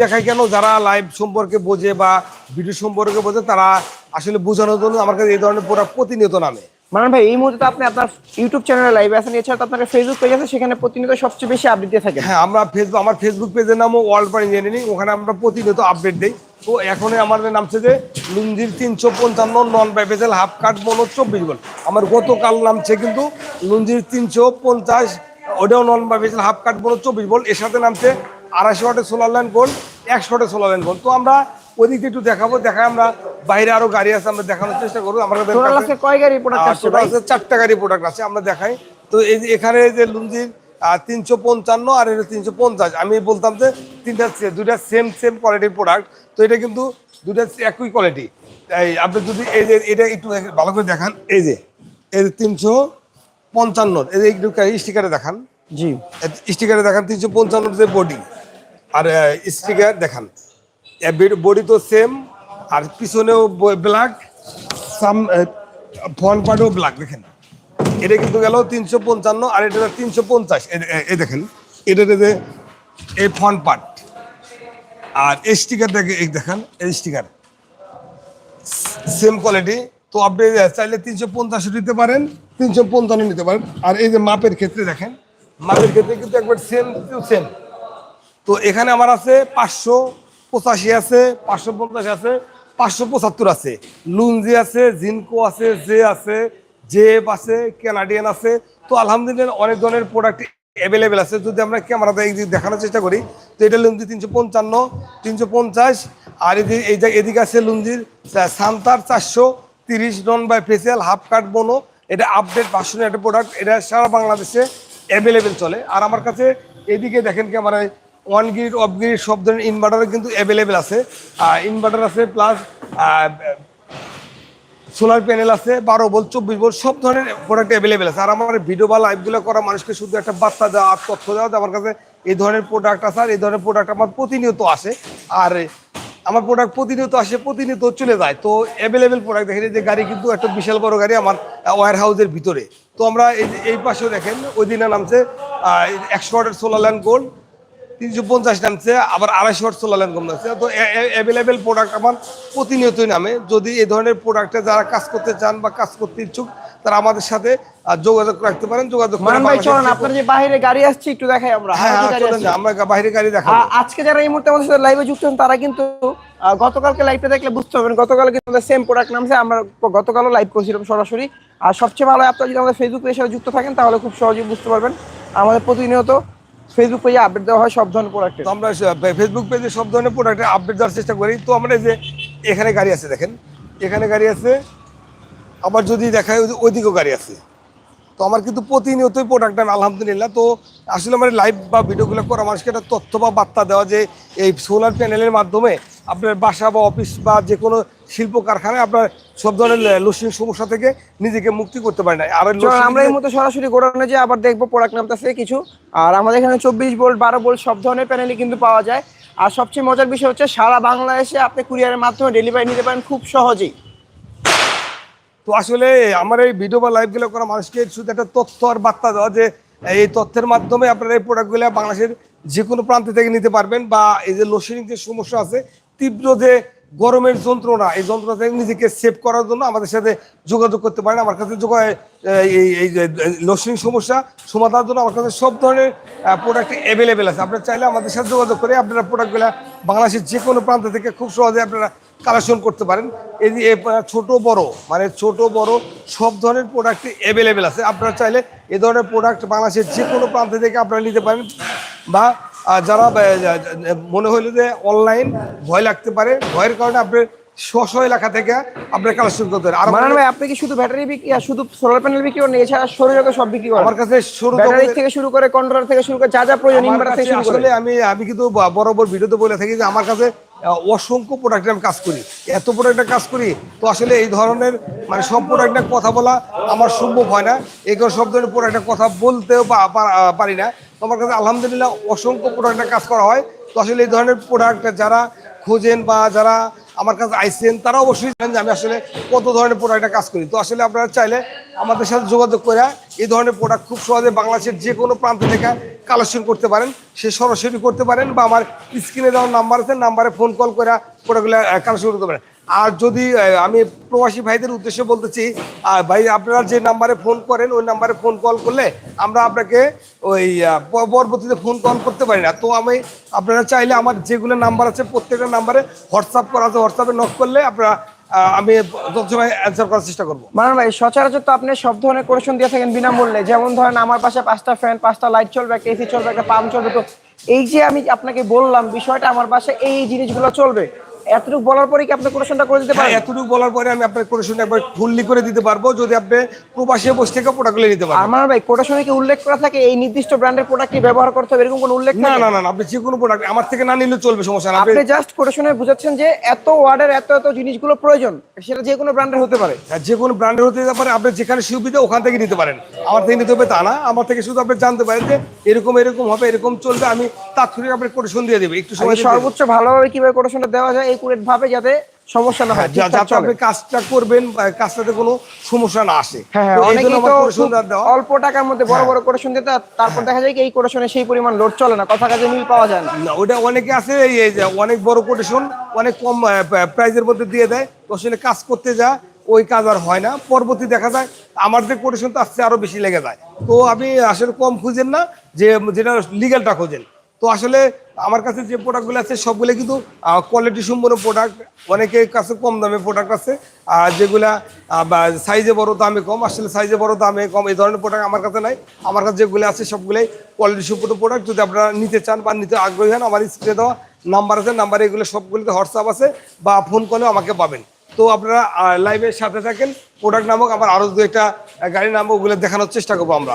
দেখাই কেন? যারা লাইভ সম্পর্কে বোঝে বা ভিডিও সম্পর্কে বোঝে তারা আসলে বোঝানোর জন্য আমার কাছে এই ধরনের প্রোডাক্ট প্রতিনিয়ত নামে। মানান ভাই এই মুহূর্তে আপনি আপনার ইউটিউব চ্যানেলে লাইভ আছেন এছাড়া তো আপনার ফেসবুক পেজ আছে সেখানে প্রতিনিয়ত সবচেয়ে বেশি আপডেট দিয়ে থাকেন। হ্যাঁ আমরা ফেসবুক আমার ফেসবুক পেজের নামও ওয়ার্ল্ড পার ইঞ্জিনিয়ারিং ওখানে আমরা প্রতিনিয়ত আপডেট দিই। তো এখন আমাদের নামছে যে লুঞ্জির তিনশো পঞ্চান্ন নন বাইপেসেল হাফ কাট মনো চব্বিশ বল আমার গতকাল নামছে কিন্তু লুঞ্জির তিনশো পঞ্চাশ ওটাও নন বাইপেসেল হাফ কাট মনো চব্বিশ বল এর সাথে নামছে আড়াইশো ওয়াটের সোলার লাইন গোল্ড একশো ওয়াটের সোলার গোল্ড তো আমরা ওদিকে একটু দেখাবো দেখায় আমরা বাইরে আরও গাড়ি আছে আমরা দেখানোর চেষ্টা করব। আমাদের টোটাল কাছে- আজকে কয় গাড়ি প্রোডাক্ট আছে চারটা গাড়ি প্রোডাক্ট আছে আমরা দেখাই। তো এই যে এখানে যে লুঞ্জির তিনশো পঞ্চান্ন আর এটা তিনশো পঞ্চাশ। আমি বলতাম যে তিনটা দুইটা সেম সেম কোয়ালিটির প্রোডাক্ট তো এটা কিন্তু দুইটা একই কোয়ালিটি এই আপনি যদি এই যে এটা একটু ভালো করে দেখান এই যে এই যে তিনশো পঞ্চান্ন এই যে একটু স্টিকারে দেখান। জি। স্টিকারে দেখান তিনশো পঞ্চান্ন যে বডি। আর স্টিকার দেখান। বডি তো সেম আর পিছনেও ব্ল্যাক সাম ফ্রন্ট পার্টও ব্ল্যাক দেখেন। এটা কিন্তু গেল তিনশো পঞ্চান্ন, আর এটা তিনশো পঞ্চাশ। এই দেখেন, এটা যে এই ফ্রন্ট পার্ট আর এই স্টিকার দেখে দেখেন, এই স্টিকার সেম কোয়ালিটি তো আপনি চাইলে তিনশো পঞ্চাশ নিতে পারেন, তিনশো পঞ্চান্ন নিতে পারেন। আর এই যে মাপের ক্ষেত্রে দেখেন, মাপের ক্ষেত্রে কিন্তু একবার সেম সেম তো এখানে আমার আছে পাঁচশো পঁচাশি আছে, পাঁচশো পঞ্চাশ আছে, পাঁচশো পঁচাত্তর আছে। লুঞ্জি আছে, জিনকো আছে, জে আছে, জেব আছে, ক্যানাডিয়ান আছে। তো আলহামদুলিল্লাহ অনেক ধরনের প্রোডাক্ট অ্যাভেলেবেল আছে। যদি আমরা ক্যামেরাতে এই দেখানোর চেষ্টা করি, তো এটা লুঞ্জি তিনশো পঞ্চান্ন, তিনশো পঞ্চাশ। আর এই এদিকে আছে লুঞ্জির সান্তার চারশো তিরিশ নন বাই ফেসিয়াল, হাফ কাট বোনো। এটা আপডেট ভার্সনের একটা প্রোডাক্ট এটা সারা বাংলাদেশে অ্যাভেলেবেল চলে। আর আমার কাছে এদিকে দেখেন ক্যামেরায় ওয়ান গ্রিড অফ গ্রিড সব ধরনের ইনভার্টার কিন্তু অ্যাভেলেবেল আছে। ইনভার্টার আছে প্লাস সোলার প্যানেল আছে, বারো বল চব্বিশ বল সব ধরনের প্রোডাক্ট অ্যাভেলেবেল আছে। আর আমার ভিডিও বা লাইভগুলো করা মানুষকে শুধু একটা বার্তা দেওয়া আর তথ্য দেওয়া আমার কাছে এই ধরনের প্রোডাক্ট আছে আর এই ধরনের প্রোডাক্ট আমার প্রতিনিয়ত আসে। আর আমার প্রোডাক্ট প্রতিনিয়ত আসে, প্রতিনিয়ত চলে যায়। তো অ্যাভেলেবেল প্রোডাক্ট দেখেন যে গাড়ি কিন্তু একটা বিশাল বড় গাড়ি আমার ওয়ার হাউসের ভিতরে। তো আমরা এই পাশেও দেখেন, ওই দিনে নামছে একশো সোলার ল্যান্ড গোল্ড তিনশো পঞ্চাশ নামছে আবার আড়াইশো ল্যান্ড কম নামছে তো অ্যাভেলেবেল প্রোডাক্ট আমার প্রতিনিয়তই নামে। যদি এই ধরনের প্রোডাক্টে যারা কাজ করতে চান বা কাজ করতে ইচ্ছুক তারা আমাদের সাথে যোগাযোগ রাখতে পারেন। যোগাযোগ করে ভাই চলেন আপনার যে বাইরে গাড়ি আসছে একটু দেখাই আমরা। হ্যাঁ হ্যাঁ, চলেন আমরা বাইরে গাড়ি দেখাবো। আজকে যারা এই মুহূর্তে আমাদের সাথে লাইভে যুক্ত হন তারা কিন্তু গতকালকে লাইভটা দেখলে বুঝতে পারবেন গতকাল কিন্তু সেম প্রোডাক্ট নামছে আমরা গতকালও লাইভ করছিলাম সরাসরি। আর সবচেয়ে ভালো আপনারা যদি আমাদের ফেসবুক সাথে যুক্ত থাকেন তাহলে খুব সহজেই বুঝতে পারবেন। আমাদের প্রতিনিয়ত ফেসবুক পেজে আপডেট দেওয়া হয় সব ধরনের প্রোডাক্টের আমরা ফেসবুক পেজে সব ধরনের প্রোডাক্টের আপডেট দেওয়ার চেষ্টা করি। তো আমরা যে, এখানে গাড়ি আছে দেখেন। এখানে গাড়ি আছে, আবার যদি দেখায় ওই যে ওইদিকেও গাড়ি আছে। তো আমার কিন্তু প্রতিনিয়তই প্রোডাক্ট আমি আলহামদুলিল্লাহ। তো আসলে আমার লাইভ বা ভিডিওগুলো করা মানুষকে একটা তথ্য বা বার্তা দেওয়া যে এই সোলার প্যানেলের মাধ্যমে আপনার বাসা বা অফিস বা যে কোনো শিল্প কারখানায় আপনার সব ধরনের লোসিং সমস্যা থেকে নিজেকে মুক্তি করতে পারে না। আর আমরা এই মুহূর্তে সরাসরি গোডাউনে যে আবার দেখব প্রোডাক্ট নামতেছে কিছু। আর আমাদের এখানে চব্বিশ বোল্ট বারো ভোল্ট সব ধরনের প্যানেলই কিন্তু পাওয়া যায়। আর সবচেয়ে মজার বিষয় হচ্ছে সারা বাংলাদেশে আপনি কুরিয়ারের মাধ্যমে ডেলিভারি নিতে পারেন খুব সহজেই। তো আসলে আমার এই ভিডিও বা লাইভগুলো করা মানুষকে শুধু একটা তথ্য আর বার্তা দেওয়া যে এই তথ্যের মাধ্যমে আপনারা এই প্রোডাক্টগুলো বাংলাদেশের যে কোনো প্রান্ত থেকে নিতে পারবেন বা এই যে লোডশেডিং যে সমস্যা আছে তীব্র যে গরমের যন্ত্রণা, এই যন্ত্রণা থেকে নিজেকে সেভ করার জন্য আমাদের সাথে যোগাযোগ করতে পারেন। আমার কাছে এই যে সমস্যা, সমাধানের জন্য আমার কাছে সব ধরনের প্রোডাক্ট অ্যাভেলেবেল আছে। আপনারা চাইলে আমাদের সাথে যোগাযোগ করে আপনারা প্রোডাক্টগুলো বাংলাদেশের যে কোনো প্রান্ত থেকে খুব সহজে আপনারা কালেকশন করতে পারেন। এই ছোট, বড় মানে ছোট, বড় সব ধরনের প্রোডাক্ট অ্যাভেলেবেল আছে। আপনারা চাইলে এ ধরনের প্রোডাক্ট বাংলাদেশের যে কোনো প্রান্ত থেকে আপনারা নিতে পারেন বা যারা মনে হইল যে অনলাইন ভয় লাগতে পারে ভয়ের কারণে আপনি স্ব এলাকা থেকে আপনার কালেকশন করতে পারেন আর মানান ভাই আপনি কি শুধু ব্যাটারি বিক্রি আর শুধু সোলার প্যানেল বিক্রি করেন এছাড়া শরীরে সব বিক্রি করেন? আমার কাছে শুরু ব্যাটারি থেকে শুরু করে কন্ট্রোলার থেকে শুরু করে যা যা প্রয়োজন ইনভার্টার থেকে শুরু করে। আমি আমি কিন্তু বরাবর ভিডিওতে বলে থাকি যে আমার কাছে অসংখ্য প্রোডাক্টে আমি কাজ করি। এত প্রোডাক্টে কাজ করি, তো আসলে এই ধরনের মানে সব প্রোডাক্টে কথা বলা আমার সম্ভব হয় না। এই কারণে সব ধরনের প্রোডাক্টে কথা বলতেও পারি না। আমার কাছে আলহামদুলিল্লাহ অসংখ্য প্রোডাক্টে কাজ করা হয়। তো আসলে এই ধরনের প্রোডাক্ট যারা খোঁজেন বা যারা আমার কাছে আইসেন তারা অবশ্যই জানেন যে আমি আসলে কত ধরনের প্রোডাক্টে কাজ করি। তো আসলে আপনারা চাইলে আমাদের সাথে যোগাযোগ করে এই ধরনের প্রোডাক্ট খুব সহজে বাংলাদেশের যে কোনো প্রান্ত থেকে কালেকশন করতে পারেন। সে সরাসরি করতে পারেন বা আমার স্ক্রিনে দেওয়ার নাম্বার আছে নাম্বারে ফোন কল করে প্রোডাক্টগুলো কালেকশন করতে পারেন। আর যদি আমি প্রবাসী ভাইদের উদ্দেশ্যে বলতেছি ভাই, আপনারা যে নাম্বারে ফোন করেন, ওই নাম্বারে ফোন কল করলে আমরা আপনাকে ওই পরবর্তীতে ফোন কল করতে পারি না। তো আমি, আপনারা চাইলে আমার যেগুলো নাম্বার আছে, প্রত্যেকটা নাম্বারে হোয়াটসঅ্যাপ করা আছে, হোয়াটসঅ্যাপে নক করলে আপনারা আমি সবসময় অ্যান্সার করার চেষ্টা করব। মানান ভাই, সচরাচর তো আপনি সব ধরনের কোরেশন দিয়ে থাকেন বিনামূল্যে। যেমন ধরেন, আমার পাশে পাঁচটা ফ্যান পাঁচটা লাইট চলবে, একটা এসি চলবে, একটা পাম্প চলবে। তো এই যে আমি আপনাকে বললাম, বিষয়টা আমার বাসায় এই জিনিসগুলো চলবে। এতটুকু বলার পরে কি আপনি কোরেশনটা করে দিতে হ্যাঁ পারেন এতটুকু বলার পরে আমি আপনার কোটেশন একবার ফুললি করে দিতে পারব যদি আপনি প্রবাসী বসে থেকে প্রোডাক্টগুলো নিতে পারেন। আমার ভাই কোটেশনে কি উল্লেখ করা থাকে? এই নির্দিষ্ট ব্র্যান্ডের প্রোডাক্ট ব্যবহার করতে হবে? এরকম কোনো উল্লেখ না না না আপনি যে কোনো প্রোডাক্ট আমার থেকে না নিলেও চলবে সমস্যা না। আপনি আপনি জাস্ট কোটেশনে বুঝাচ্ছেন যে এত ওয়ার্ডের এত এত জিনিসগুলো প্রয়োজন সেটা যে কোনো ব্র্যান্ডের হতে পারে। হ্যাঁ, যে কোনো ব্র্যান্ডের হতে পারে আপনি যেখানে সুবিধা ওখান থেকে নিতে পারেন। আমার থেকে নিতে হবে তা না আমার থেকে শুধু আপনি জানতে পারেন যে এরকম এরকম হবে এরকম চলবে আমি তাৎক্ষণিক আপনার কোটেশন দিয়ে দেবো একটু সময় সর্বোচ্চ ভালোভাবে কীভাবে কোটেশনটা দেওয়া যায় এই কুরেট ভাবে যাতে সমস্যা না হয়। হ্যাঁ, যাতে আপনি কাজটা করবেন কাজটাতে কোনো সমস্যা না আসে। হ্যাঁ হ্যাঁ অল্প টাকার মধ্যে বড় বড় কোটেশন দিতে তারপর দেখা যায় কি এই কোটেশনে সেই পরিমাণ লোড চলে না কথা কাজে মিল পাওয়া যায় না। ওটা অনেকে আছে এই যে অনেক বড় কোটেশন অনেক কম প্রাইজের মধ্যে দিয়ে দেয় তো আসলে কাজ করতে যা ওই কাজ আর হয় না। পরবর্তী দেখা যায় আমার যে কোটেশন তো আসছে আরও বেশি লেগে যায়। তো আপনি আসলে কম খুঁজেন না যে যেটা লিগালটা খোঁজেন। তো আসলে আমার কাছে যে প্রোডাক্টগুলো আছে, সবগুলো কিন্তু কোয়ালিটি সম্পন্ন প্রোডাক্ট অনেকের কাছে কম দামে প্রোডাক্ট আছে, আর যেগুলা সাইজে বড় দামে কম, আসলে সাইজে বড় দামে কম, এই ধরনের প্রোডাক্ট আমার কাছে নাই। আমার কাছে যেগুলো আছে, সবগুলোই কোয়ালিটি সম্পন্ন প্রোডাক্ট যদি আপনারা নিতে চান বা নিতে আগ্রহী হন, আমার স্ক্রিনে দেওয়া নাম্বার আছে নাম্বারে এগুলো সবগুলোতে হোয়াটসঅ্যাপ আছে, বা ফোন করলেও আমাকে পাবেন। তো আপনারা লাইভের সাথে থাকেন প্রোডাক্ট নামক আমার আরও দু একটা গাড়ি নামক ওগুলো দেখানোর চেষ্টা করব আমরা।